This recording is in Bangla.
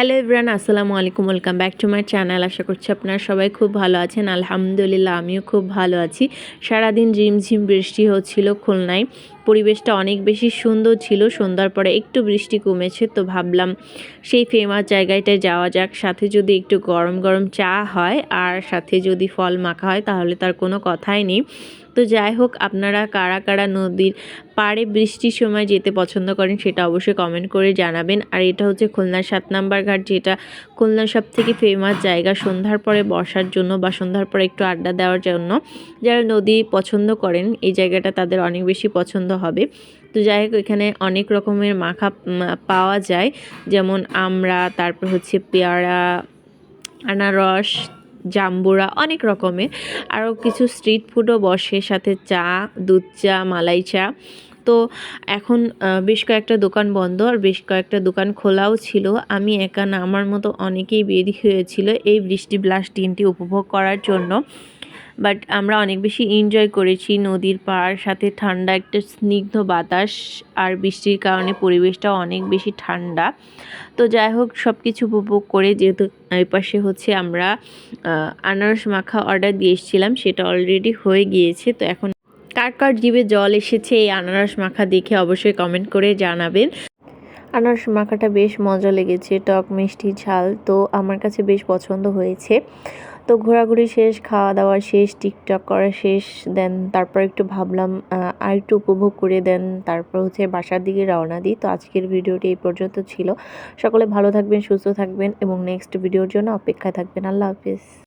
হ্যালো এভরান আসসালামু আলাইকুম welcome back to my channel আশা করছি আপনারা সবাই খুব ভালো আছেন। আলহামদুলিল্লাহ, আমিও খুব ভালো আছি। সারাদিন ঝিমঝিম বৃষ্টি হচ্ছিল খুলনায়। পরিবেশটা অনেক বেশি সুন্দর ছিল, সন্ধ্যার পরে একটু বৃষ্টি কমেছে, তো ভাবলাম সেই ফেমাস জায়গাটায় যাওয়া যাক। সাথে যদি একটু গরম গরম চা হয়, আর সাথে যদি ফল মাখা হয়, তাহলে তার কোনো কথাই নেই। তো যাই হোক, আপনারা কারা কারা নদীর পাড়ে বৃষ্টির সময় যেতে পছন্দ করেন সেটা অবশ্যই কমেন্ট করে জানাবেন। আর এটা হচ্ছে খুলনার সাত নাম্বার ঘাট, যেটা খুলনার সব থেকে ফেমাস জায়গা। সন্ধ্যার পরে বসার জন্য বা সন্ধ্যার পরে একটু আড্ডা দেওয়ার জন্য যারা নদী পছন্দ করেন, এই জায়গাটা তাদের অনেক বেশি পছন্দ হবে। তো যাই হোক, এখানে অনেক রকমের মাখা পাওয়া যায়। যেমন আমরা তারপর হচ্ছে পেয়ারা, আনারস জাম্বুরা অনেক রকমের। আরও কিছু স্ট্রিট ফুডও বসে, সাথে চা, দুধ চা, মালাই চা। তো এখন বেশ কয়েকটা দোকান বন্ধ আর বেশ কয়েকটা দোকান খোলাও ছিল। আমি একা না, আমার মতো অনেকেই বেরি হয়েছিল এই বৃষ্টি ব্লাস্ট দিনটি উপভোগ করার জন্য। বাট আমরা অনেক বেশি এনজয় করেছি নদীর পাড়, সাথে ঠান্ডা একটা স্নিগ্ধ বাতাস আর বৃষ্টির কারণে পরিবেশটাও অনেক বেশি ঠান্ডা। তো যাই হোক সব কিছু উপভোগ করে যেহেতু এই পাশে হচ্ছে আমরা আনারস মাখা অর্ডার দিয়ে এসেছিলাম, সেটা অলরেডি হয়ে গিয়েছে। তো এখন কার কার জিভে জল এসেছে এই আনারস মাখা দেখে অবশ্যই কমেন্ট করে জানাবেন। আনারস মাখাটা বেশ মজা লেগেছে, টক মিষ্টি ঝাল তো আমার কাছে বেশ পছন্দ হয়েছে। তো ঘোরাঘুরি শেষ খাওয়া দাওয়া শেষ, টিকটক করা শেষ, দেন তারপর একটু ভাবলাম আর একটু উপভোগ করে দেন, তারপর হচ্ছে বাসার দিকে রওনা দিই। তো আজকের ভিডিওটি এই পর্যন্ত ছিল। সকলে ভালো থাকবেন, সুস্থ থাকবেন এবং নেক্সট ভিডিওর জন্য অপেক্ষায় থাকবেন। আল্লাহ হাফিজ।